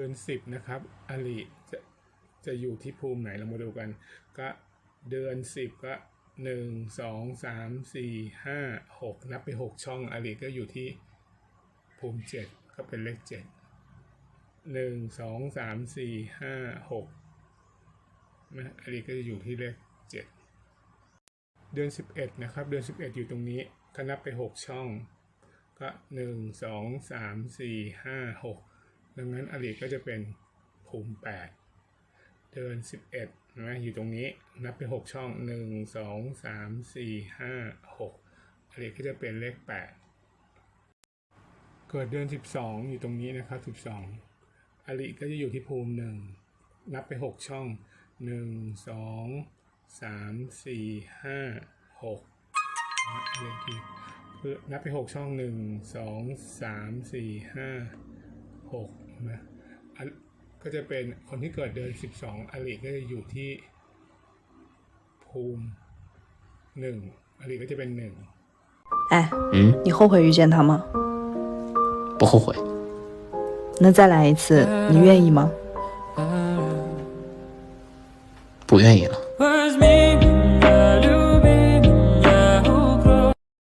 ดือนสิบนะครับอลิจะจะอยู่ที่ภูมิไหนเรามาดูกัน ก็เดือนสิบก็หนึ่งสองสามสี่ห้าหกนับไปหกช่องอลิก็อยู่ที่ภูมิเจ็ดก็เป็นเลขเจ็ดหนึ่งสองสามสี่ห้าหกนะอลิก็จะอยู่ที่เลขเจ็ดเดือนสิบเอ็ดนะครับ เดือนสิบเอ็ดอยู่ตรงนี้ก็นับไปหกช่อง ก็หนึ่งสองสามสี่ห้าหก ดังนั้นอลิก็จะเป็นภูมิแปดเดือนสิบเอ็ดนะอยู่ตรงนี้นับไปหกช่องหนึ่งสองสามสี่ห้าหกอลิก็จะเป็นเลขแปดเกิดเดือนสิบสองอยู่ตรงนี้นะครับสิบสองอลิก็จะอยู่ที่ภูมิหนึ่งนับไปหกช่องหนึ่งสองสามสี่ห้าหกนะเลขคือนับไปหกช่องหนึ่งสองสามสี่ ห้าหกนะอันก็จะเป็นคนที่เกิดเดือนสิบสองอลิก็จะอยู่ที่ภูมิหนึ่งอลิก็จะเป็นหนึ่ง 哎，嗯，你后悔遇见他吗？不后悔。那再来一次，你愿意吗？不愿意了。 Was maybe